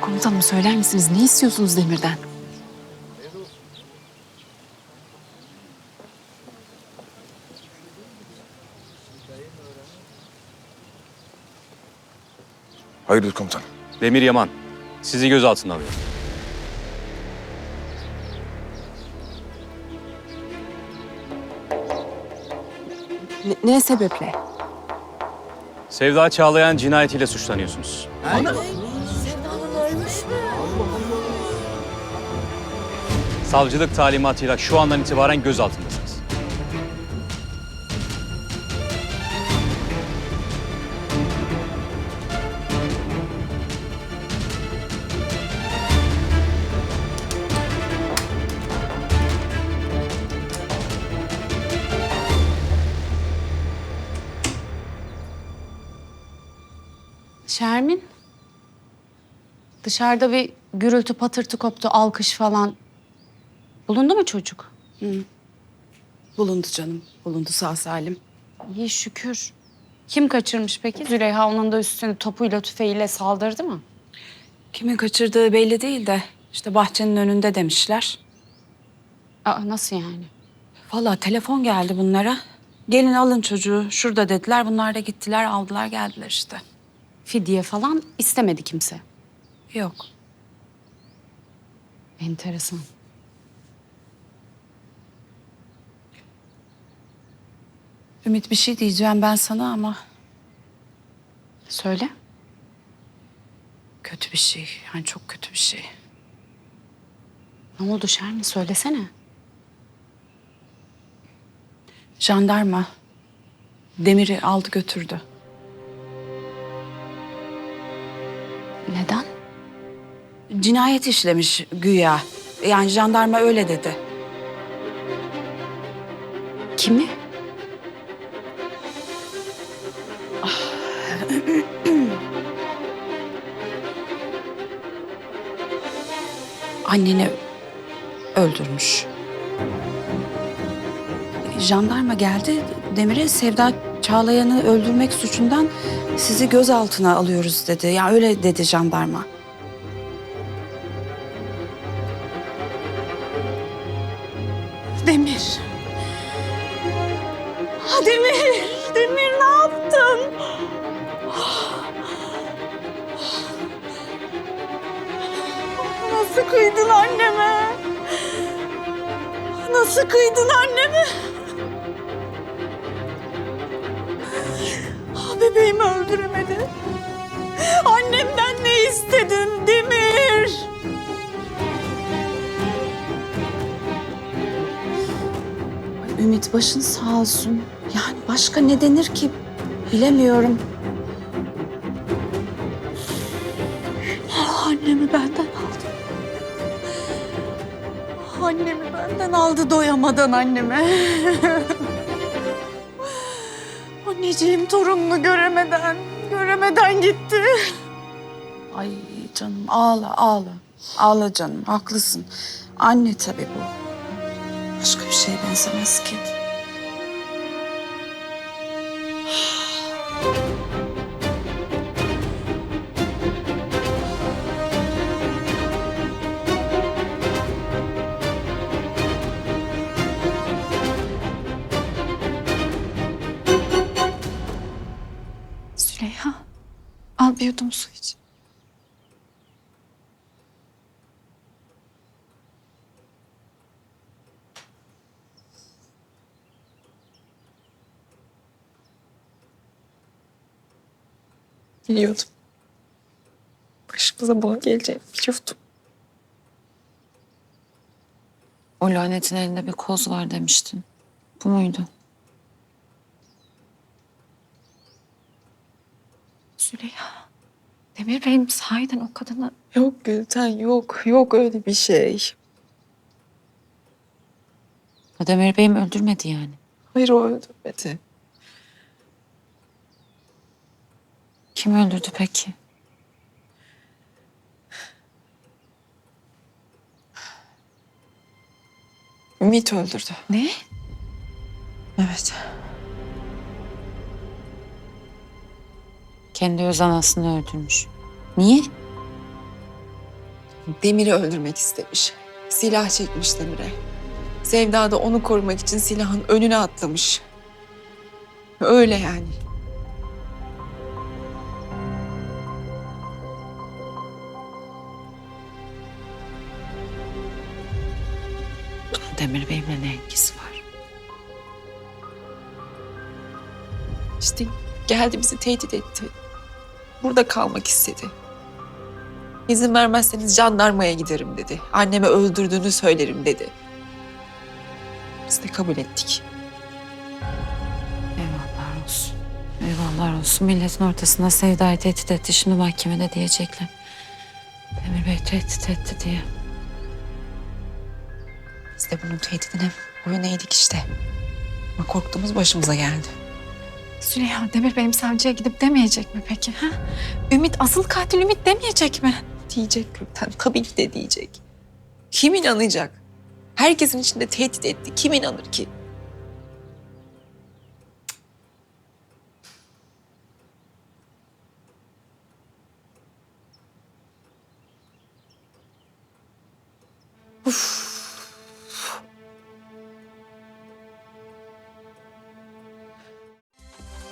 Komutanım söyler misiniz? Ne istiyorsunuz Demir'den? Hayırdır komutanım? Demir Yaman, sizi gözaltına alıyor. Ne, ne sebeple? Sevda Çağlayan cinayetiyle suçlanıyorsunuz. Savcılık talimatıyla şu andan itibaren gözaltındasınız. Şermin? Dışarıda bir gürültü patırtı koptu, alkış falan. Bulundu mu çocuk? Bulundu canım. Bulundu sağ salim. İyi şükür. Kim kaçırmış peki? Züleyha onun da üstüne topuyla tüfeğiyle saldırdı mı? Kimin kaçırdığı belli değil de işte bahçenin önünde demişler. Aa, nasıl yani? Vallahi telefon geldi bunlara. Gelin alın çocuğu şurada dediler. Bunlar da gittiler aldılar geldiler işte. Fidye falan istemedi kimse. Yok. Enteresan. Ümit bir şey diyeceğim ben sana ama Söyle. kötü bir şey. Yani çok kötü bir şey. Ne oldu Şermin? Söylesene. Jandarma Demir'i aldı götürdü. Cinayet işlemiş güya. Yani jandarma öyle dedi. Kimi? anneni öldürmüş. Jandarma geldi. Demir'e Sevda Çağlayan'ı öldürmek suçundan sizi gözaltına alıyoruz dedi. Ya öyle dedi jandarma. Demir. Ha, Demir. Demir ne yaptın? Nasıl kıydın anneme? Nasıl kıydın anneme? Ah, bebeğimi öldüremedin. Annemden ne istedin Ümit başın sağ olsun. Yani başka ne denir ki bilemiyorum. Ah, Annemi benden aldı. Annemi benden aldı doyamadan anneme. Anneciğim torununu göremeden, göremeden gitti. Ay canım ağla ağla. Ağla canım haklısın. Anne tabii bu. Başka bir şeye benzemez ki. Züleyha, al bir yudum su iç. Biliyordum. Başımıza bunun geleceğini biliyordum. O lanetin elinde bir koz var demiştin. Bu muydu? Züleyha, Demir Bey'im sahiden o kadını... Yok Gülten yok. Yok öyle bir şey. O Demir Bey'im öldürmedi yani. Hayır o öldürmedi. Kim öldürdü peki? Ümit öldürdü. Ne? Evet. Kendi öz anasını öldürmüş. Niye? Demir'i öldürmek istemiş. Silah çekmiş Demir'e. Sevda da onu korumak için silahın önüne atlamış. Öyle yani. Demir Bey'imle ne ilgisi var? İşte geldi bizi tehdit etti. Burada kalmak istedi. İzin vermezseniz jandarmaya giderim dedi. Annemi öldürdüğünü söylerim dedi. Biz de kabul ettik. Eyvallah olsun. Eyvallah olsun. Milletin ortasında Sevda'yı tehdit etti. Şimdi mahkemede diyecekler. Demir Bey tehdit etti diye. Biz de bunun tehdidine boyun eğdik işte. Ama korktuğumuz başımıza geldi. Züleyha Demir Bey'im savcıya gidip demeyecek mi peki? Ha? Ümit asıl katil Ümit demeyecek mi? Diyecek Gülten. Tabii ki de diyecek. Kim inanacak? Herkesin içinde tehdit etti. Kim inanır ki?